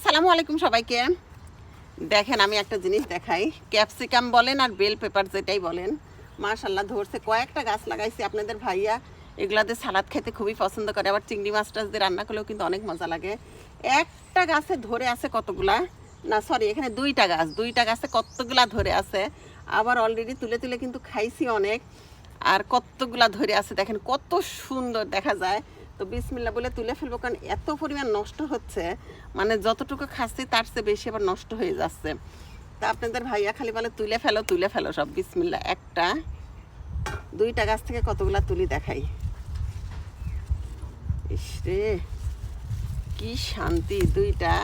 আসসালামু আলাইকুম সবাইকে। দেখেন, আমি একটা জিনিস দেখাই। ক্যাপসিকাম বলেন আর বেল পেপার যেটাই বলেন মাশাল্লাহ ধরছে। কয়েকটা গাছ লাগাইছি আপনাদের ভাইয়া। এগুলাতে সালাদ খেতে খুবই পছন্দ করে, আবার চিংড়ি মাছ টাছ দিয়ে রান্না করলেও কিন্তু অনেক মজা লাগে। একটা গাছে ধরে আছে কতগুলা? না সরি এখানে দুইটা গাছ, দুইটা গাছে কতগুলা ধরে আছে? আবার অলরেডি তুলে তুলে কিন্তু খাইছি অনেক। আর কতগুলা ধরে আছে, দেখেন, কত সুন্দর দেখা যায়। তো বিসমিল্লা বলে তুলে ফেলব, কারণ এত পরিমাণ নষ্ট হচ্ছে মানে যতটুকু খাচ্ছি তার চেয়ে বেশি আবার নষ্ট হয়ে যাচ্ছে। তা আপনাদের ভাইয়া খালি বলে তুলে ফেলো তুলে ফেলো সব বিসমিল্লা একটা, দুইটা গাছ থেকে কতগুলা তুলি দেখাই। ইস রে, কি শান্তি, দুইটা।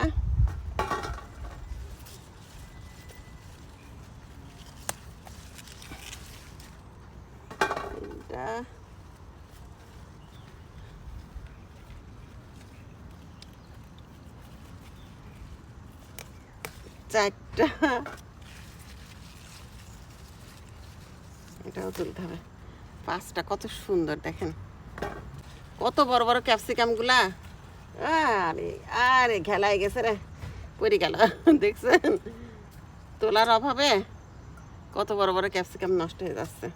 তিনটা চারটা। এটাও তুলতে হবে। পাঁচটা, কত সুন্দর, দেখেন। কত বড় বড় ক্যাপসিকামগুলা। আরে আরে ঘেলায় গেছে রে। পড়ে গেল, দেখছেন? তোলার অভাবে কত বড় বড় ক্যাপসিকাম নষ্ট হয়ে যাচ্ছে।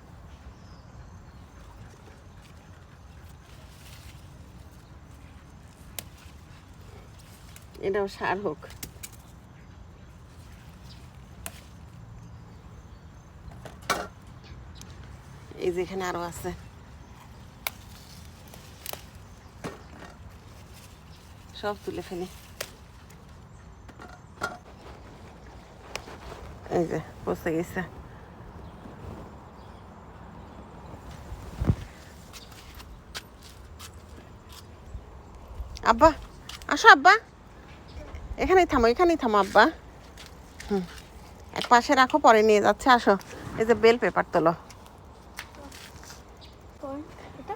এটাও সার হোক। এই যে এখানে আরও আছে। সব তুলে ফেলি। এই যে বসে গেছে। আব্বা, আসো আব্বা। এখানেই থামো এখানেই থামো আব্বা। হুম, এক পাশে রাখো, পরে নিয়ে যাচ্ছে, আসো। এই যে বেল পেপার তোলো কোন এটা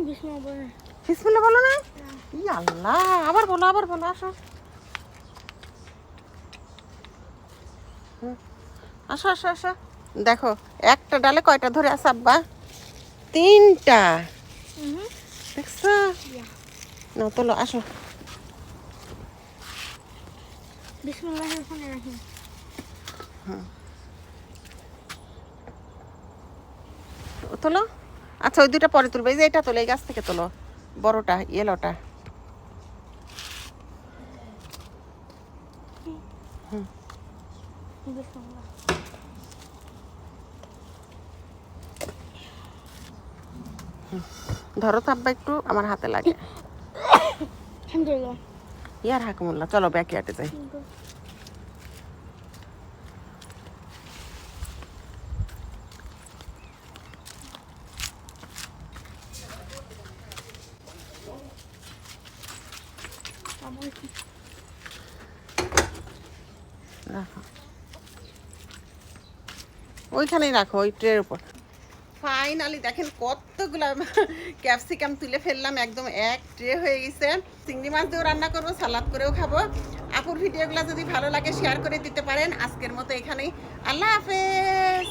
ও বিসমিল্লাহ বলো না ই আল্লাহ আবার বলো আবার বলো আসো। আসো আসো আসো। দেখো একটা ডালে কয়টা ধরে আছে আব্বা? তিনটা। দেখছ? না তোলো আসো। তোলো। আচ্ছা ওই দুইটা পরে তুলবে। এই যে এটা তোলো এই গাছ থেকে তোলো। বড়টা ইয়েলোটা ধরো আব্বা একটু আমার হাতে লাগে। ইয়ার হাকুমুল্লাহ চলো ব্যাকে হাটে যাই। রাখো। ওইখানেই রাখো ওই ট্রের উপর। ফাইনালি দেখেন কতগুলো ক্যাপসিকাম তুলে ফেললাম একদম এক ট্রে হয়ে গেছে। চিংড়ি মাছ দিয়েও রান্না করব সালাদ করেও খাব। আপুর ভিডিওগুলো যদি ভালো লাগে শেয়ার করে দিতে পারেন। আজকের মতো এখানেই। আল্লাহ হাফেজ।